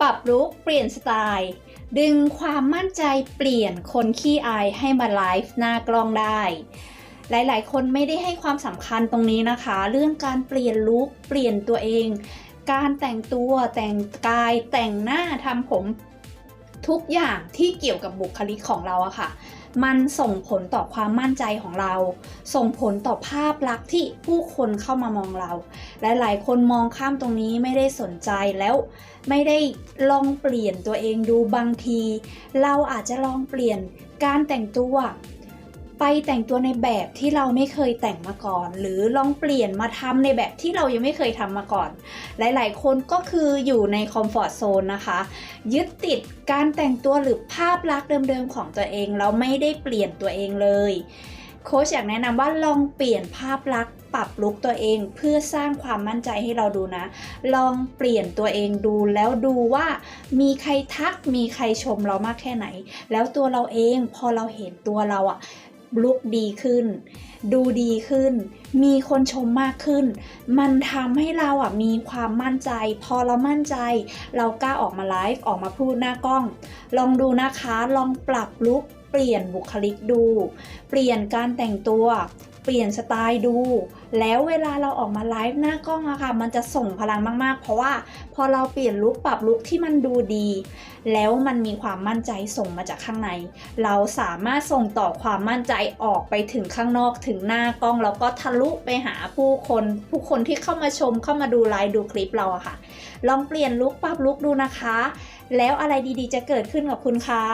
ปรับลุคเปลี่ยนสไตล์ ดึงความมั่นใจเปลี่ยนคนขี้อายให้มาไลฟ์หน้ากล้องได้ หลายๆ คนไม่ได้ให้ความสำคัญตรงนี้นะคะ เรื่องการเปลี่ยนลุคเปลี่ยนตัวเอง การแต่งตัวแต่งกายแต่งหน้าทำผม ทุกอย่างที่เกี่ยวกับบุคลิกของเราอะค่ะ มันส่งผลต่อความมั่นใจของเรา ส่งผลต่อภาพลักษณ์ที่ผู้คนเข้ามามองเราหลายๆคนมองข้ามตรงนี้ไม่ได้สนใจแล้ว ไม่ได้ลองเปลี่ยนตัวเองดูบางที เราอาจจะลองเปลี่ยนการแต่งตัว ไปแต่งตัวในแบบที่เราไม่เคยแต่งมาก่อน หรือลองเปลี่ยนมาทำในแบบที่เรายังไม่เคยทำมาก่อน หลายๆ คนก็คืออยู่ในคอมฟอร์ทโซนนะคะ ยึดติดการแต่งตัวหรือภาพลักษณ์เดิมๆของตัวเองแล้วไม่ได้เปลี่ยนตัวเองเลยโค้ชอยากแนะนำว่าลองเปลี่ยนภาพลักษณ์ปรับลุคตัวเอง เพื่อสร้างความมั่นใจให้เราดูนะ ลองเปลี่ยนตัวเองดูแล้วดูว่า มีใครทักมีใครชมเรามากแค่ไหน แล้วตัวเราเองพอเราเห็นตัวเราอะ ลุกดีขึ้น ดูดีขึ้น มีคนชมมากขึ้น มันทำให้เราอะมีความมั่นใจ พอเรามั่นใจ เรากล้าออกมาไลฟ์ออกมาพูดหน้ากล้อง ลองดูนะคะ ลองปรับลุกเปลี่ยนบุคลิกดู เปลี่ยนการแต่งตัว เปลี่ยนสไตล์ดู แล้วเวลาเราออกมาไลฟ์หน้ากล้องอะค่ะ มันจะส่งพลังมากๆ เพราะว่าพอเราเปลี่ยนลุคปรับลุคที่มันดูดี แล้วมันมีความมั่นใจส่งมาจากข้างใน เราสามารถส่งต่อความมั่นใจออกไปถึงข้างนอกถึงหน้ากล้องแล้วก็ทะลุไปหาผู้คน ผู้คนที่เข้ามาชมเข้ามาดูไลฟ์ดูคลิปเราอะค่ะ ลองเปลี่ยนลุคปรับลุคดูนะคะ แล้วอะไรดีๆ จะเกิดขึ้นกับคุณค่ะ